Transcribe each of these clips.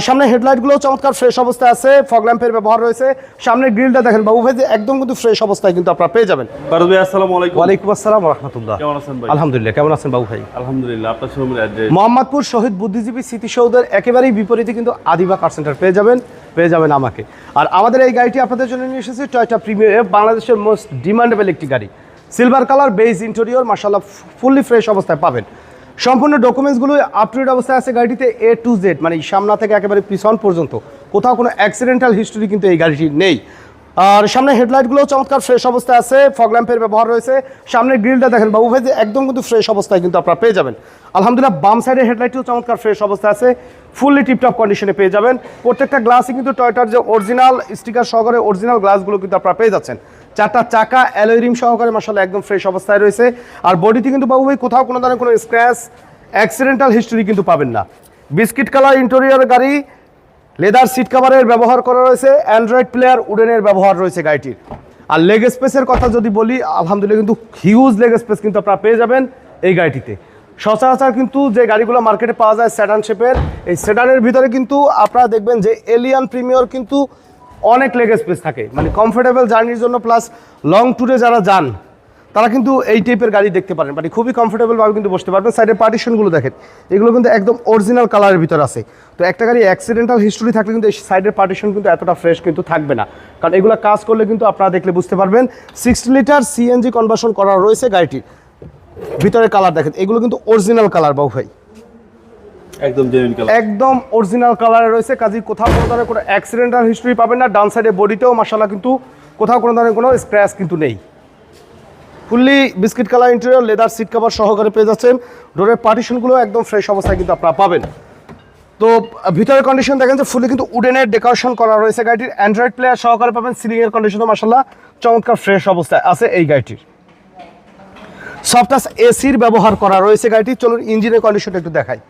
সামনে হেডলাইটগুলো চমৎকার ফ্রেশ অবস্থায় আছে ফগ ল্যাম্পের ব্যবহার রয়েছে। সামনে গ্রিলটা দেখেন বাবু ভাই যে একদম কিন্তু ফ্রেশ অবস্থায় কিন্তু আপনারা পেয়ে যাবেন। ফারুক ভাই আসসালামু আলাইকুম। ওয়ালাইকুম আসসালাম রহমতুল্লাহ কেমন আছেন ভাই? আলহামদুলিল্লাহ কেমন আছেন বাবু ভাই? আলহামদুলিল্লাহ আপনার শোরুমের অ্যাড্রেস মোহাম্মদপুর শহীদ বুদ্ধিজীবী স্মৃতিসৌধের একেবারেই বিপরীতে কিন্তু আদিবা কার সেন্টার পেয়ে যাবেন পেয়ে যাবেন আমাকে। আর আমাদের এই গাড়িটি আপনাদের জন্য নিয়ে এসেছি টয়টা প্রিমিয়ার বাংলাদেশের মোস্ট ডিমান্ডেবল একটি গাড়ি। সিলভার কালার বেজ ইন্টেরিয়র মার্শাল্লাহ ফুললি ফ্রেশ অবস্থায় পাবেন। সম্পূর্ণ ডকুমেন্টসগুলো আপ টু ডেট অবস্থায় আছে গাড়িটিতে এ টু জেড মানে সামনা থেকে একেবারে পিছন পর্যন্ত। কোথাও কোনো অ্যাক্সিডেন্টাল হিস্ট্রি কিন্তু এই গাড়িটির নেই। আর সামনে হেডলাইটগুলো চমৎকার ফ্রেশ অবস্থায় আছে ফগল্যাম্পের ব্যবহার রয়েছে। সামনে গ্রিলটা দেখেন বাবু ভাই, যে একদম কিন্তু ফ্রেশ অবস্থায় কিন্তু আপনারা পেয়ে যাবেন। আলহামদুলিল্লাহ, বাম সাইডের হেডলাইটটিও চমৎকার ফ্রেশ অবস্থায় আছে। ফুললি টিপটপ কন্ডিশনে পেয়ে যাবেন। প্রত্যেকটা গ্লাসই কিন্তু টয়টার যে অরিজিনাল স্টিকার সহকারে অরিজিনাল গ্লাসগুলো কিন্তু আপনারা পেয়ে যাচ্ছেন। চারটা চাকা অ্যালোয় রিম সহকারে মাসাল্লাহ একদম ফ্রেশ অবস্থায় রয়েছে। আর বডিতে কিন্তু বাবু ভাই কোথাও কোনো ধরনের কোনো স্ক্র্যাচ অ্যাক্সিডেন্টাল হিস্টোরি কিন্তু পাবেন না। বিস্কিট কালার ইন্টেরিয়র গাড়ি লেদার সিট কাভারের ব্যবহার করা রয়েছে। অ্যান্ড্রয়েড প্লেয়ার উডেনের ব্যবহার রয়েছে গাড়িটির। আর লেগ স্পেসের কথা যদি বলি, আলহামদুলিল্লাহ কিন্তু হিউজ লেগ স্পেস কিন্তু আপনারা পেয়ে যাবেন এই গাড়িটিতে। সচরাচর কিন্তু যে গাড়িগুলো মার্কেটে পাওয়া যায় সেডান শেপের এই সেডানের ভিতরে কিন্তু আপনারা দেখবেন যে এলিয়ান প্রিমিয়র কিন্তু অনেক লেগ স্পেস থাকে। মানে কমফোর্টেবল জার্নির জন্য প্লাস লং ট্যুরে যারা যান, তারা কিন্তু এই টাইপের গাড়ি দেখতে পারেন। মানে খুবই কমফোর্টেবল ভাবে কিন্তু বসতে পারবেন। সাইডের পার্টিশনগুলো দেখেন, এগুলো কিন্তু একদম অরিজিনাল কালারের ভিতর আছে। তো একটা গাড়ি অ্যাক্সিডেন্টাল হিস্টোরি থাকলে কিন্তু এই সাইডের পার্টিশন কিন্তু এতটা ফ্রেশ কিন্তু থাকবে না। কারণ এগুলো কাজ করলে কিন্তু আপনারা দেখলে বুঝতে পারবেন সিক্সটি লিটার সিএনজি কনভার্সন করা রয়েছে গাড়িটির। ভিতরে কালার দেখেন এগুলো কিন্তু অরিজিনাল কালার বাবু ভাই। একদম জেনুইন কালার একদম অরিজিনাল কালারে রয়েছে। কাজে কোথাও কোনো ধরনের কোনো অ্যাক্সিডেন্টাল হিস্ট্রি পাবেন না। ডান সাইডে বডিতেও মাসালা কিন্তু কোথাও কোনো ধরনের কোনো স্ক্র্যাচ কিন্তু নেই। Fully biscuit colour interior leather seat cover সহকারে পেয়ে যাচ্ছেন। ডোরের পার্টিশনগুলো একদম ফ্রেশ অবস্থায় কিন্তু আপনারা পাবেন। তো ভিতরের কন্ডিশন দেখেন যে ফুলি কিন্তু উডেনের ডেকোরেশন করা রয়েছে গাড়িটির। অ্যান্ড্রয়েড প্লেয়ার সহকারে পাবেন। সিলিংয়ের কন্ডিশনও মাসাল্লাহ চমৎকার ফ্রেশ অবস্থায় আছে এই গাড়িটির। সফটাস এসির ব্যবহার করা রয়েছে গাড়িটির চলুন ইঞ্জিনের কন্ডিশনটা একটু দেখাই।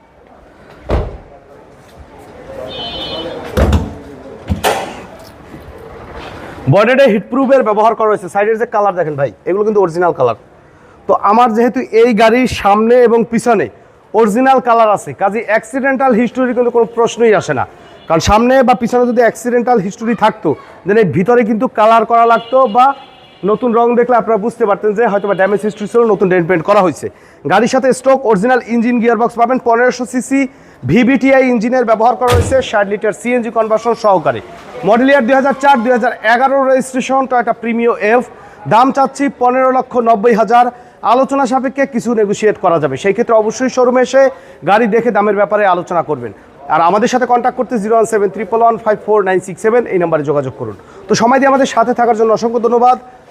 বডিতে হিটপ্রুফের ব্যবহার করা হয়েছে সাইডের যে কালার দেখেন ভাই, এগুলো কিন্তু অরিজিনাল কালার তো আমার যেহেতু এই গাড়ির সামনে এবং পিছনে অরিজিনাল কালার আছে, কাজে অ্যাক্সিডেন্টাল হিস্টোরি কিন্তু কোনো প্রশ্নই আসে না। কারণ সামনে বা পিছনে যদি অ্যাক্সিডেন্টাল হিস্টোরি থাকতো দেন এই ভিতরে কিন্তু কালার করা লাগতো বা নতুন রং দেখলে আপনারা বুঝতে পারতেন যে হয়তো বা ড্যামেজ হিস্ট্রি ছিল, নতুন ডেন্ট পেন্ট করা হয়েছে। গাড়ির সাথে স্টক অরিজিনাল ইঞ্জিন গিয়ারবক্স পাবেন, পনেরোশো সিসি ভিভিটিআই ইঞ্জিনের ব্যবহার করা হয়েছে, ষাট লিটার সিএনজি কনভার্সন সহকারে। মডেল ইয়ার দুই হাজার চার, দুই হাজার এগারো রেজিস্ট্রেশন টয়টা প্রিমিও এফ দাম চাচ্ছি পনেরো লক্ষ নব্বই হাজার। আলোচনা সাপেক্ষে কিছু নেগোসিয়েট করা যাবে। সেই ক্ষেত্রে অবশ্যই শোরুমে এসে গাড়ি দেখে দামের ব্যাপারে আলোচনা করবেন। আর আমাদের সাথে কন্ট্যাক্ট করতে zero one seven triple one five four nine six seven এই নাম্বারে যোগাযোগ করুন। তো সময় দিয়ে আমাদের সাথে থাকার জন্য অসংখ্য ধন্যবাদ।